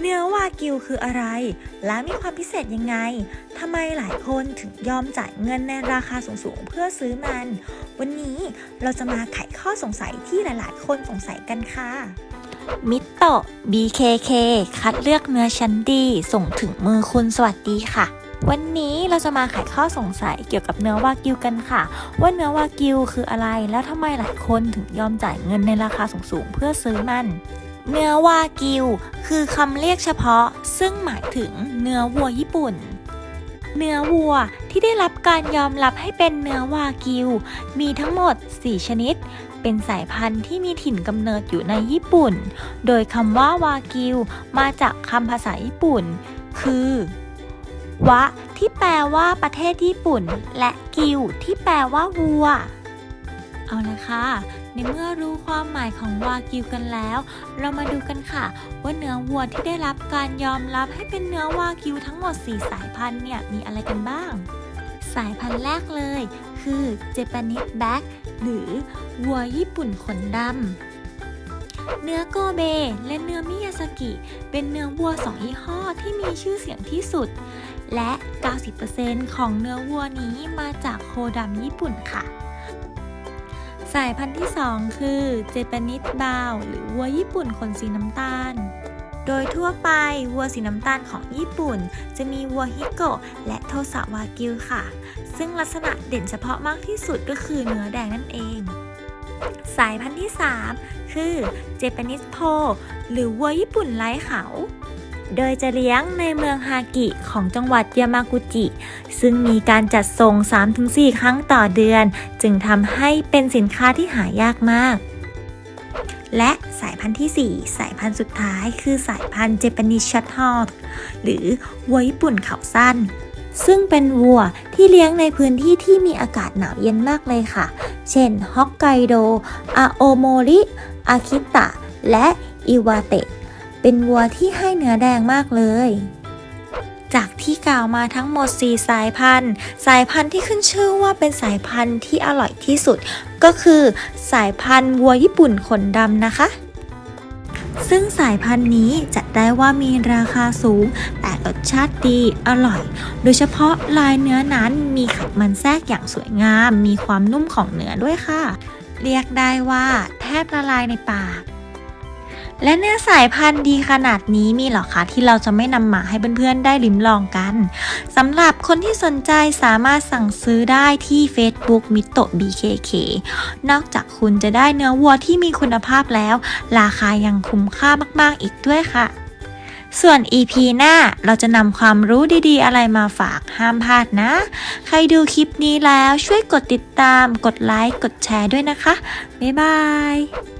เนื้อวากิวคืออะไร และมีความพิเศษยังไงทำไมหลายคนถึงยอมจ่ายเงินในราคาสูงๆเพื่อซื้อมัน วันนี้เราจะมาไขข้อสงสัยที่หลายๆ คนสงสัยกันค่ะ มิโตะ BKK คัดเลือกเนื้อชั้นดี ส่งถึงมือคุณสวัสดีค่ะวันนี้เราจะมาไขข้อสงสัยเกี่ยวกับเนื้อวากิวกันค่ะ ว่าเนื้อวากิวคืออะไร แล้วทำไมหลายคนถึงยอมจ่ายเงินในราคาสูงๆเพื่อซื้อมัน เนื้อวากิว คือคำเรียกเฉพาะ ซึ่งหมายถึงเนื้อวัวญี่ปุ่น เนื้อวัวที่ได้รับการยอมรับให้เป็นเนื้อวากิว มีทั้งหมด 4 ชนิด เป็นสายพันธุ์ที่มีถิ่นกำเนิดอยู่ในญี่ปุ่น โดยคำว่าวากิว มาจากคำภาษาญี่ปุ่น คือวะที่แปลว่าประเทศญี่ปุ่น และกิวที่แปลว่าวัว เอาละค่ะ ในเมื่อรู้ความหมายของวากิวกันแล้ว เรามาดูกันค่ะ ว่าเนื้อวัวที่ได้รับการยอมรับให้เป็นเนื้อวากิวทั้งหมด 4 สายพันธุ์เนี่ยมีอะไรกันบ้าง สายพันธุ์แรกเลย คือเจแปนิสแบ็กหรือวัวญี่ปุ่นขนดำเนื้อโกเบ และเนื้อมิยาสกิ เป็นเนื้อวัวสองยี่ห้อที่มีชื่อเสียงที่สุด และ 90%ของเนื้อวัวนี้มาจากโคดำญี่ปุ่นค่ะ สายพันธุ์ที่ 2 คือเจแปนิสบาวหรือวัวญี่ปุ่นขนสีน้ำตาล โดยทั่วไปวัวสีน้ำตาลของญี่ปุ่น จะมีวัวฮิโกะและโทสาวากิวค่ะ ซึ่งลักษณะเด่นเฉพาะมากที่สุดก็คือเนื้อแดงนั่นเอง สายพันธุ์ที่ 3 คือเจแปนิสโพหรือวัวญี่ปุ่นไร้เขา โดยจะเลี้ยงในเมืองฮากิของจังหวัดยามากุจิ ซึ่งมีการจัดส่ง 3-4 ครั้งต่อเดือน จึงทำให้เป็นสินค้าที่หายากมาก และสายพันธุ์ที่ 4 สายพันธุ์สุดท้ายคือสายพันธุ์เจแปนิชชัตฮอลหรือวัวญี่ปุ่นเขาสั้น ซึ่งเป็นวัวที่เลี้ยงในพื้นที่ที่มีอากาศหนาวเย็นมากเลยค่ะ เช่นฮอกไกโดอาโอโมริอาคิตะ และอิวาเตะ เป็นวัวที่ให้เนื้อแดงมากเลย จากที่กล่าวมาทั้งหมด 4 สายพันธุ์ สายพันธุ์ที่ขึ้นชื่อว่าเป็นสายพันธุ์ที่อร่อยที่สุด ก็คือ สายพันธุ์วัวญี่ปุ่นขนดำนะคะซึ่งสายพันธุ์นี้จัดได้ว่ามีราคาสูง แต่รสชาติดีอร่อย โดยเฉพาะลายเนื้อนั้นมีไขมันแทรกอย่างสวยงาม มีความนุ่มของเนื้อด้วยค่ะ เรียกได้ว่าแทบละลายในปาก และเนื้อสายพันธุ์ดีขนาดนี้มีหรอคะที่เราจะไม่นำมาให้เพื่อนๆได้ลิ้มลองกันสำหรับคนที่สนใจสามารถสั่งซื้อได้ที่ Facebook มิโตะ BKK นอกจากคุณจะได้เนื้อวัวที่มีคุณภาพแล้ว ราคายังคุ้มค่ามากๆอีกด้วยค่ะ ส่วน EP หน้าเราจะนำความรู้ดีๆ อะไรมาฝากห้ามพลาดนะ ใครดูคลิปนี้แล้วช่วยกดติดตาม กดไลค์ กดแชร์ด้วยนะคะ บ๊ายบาย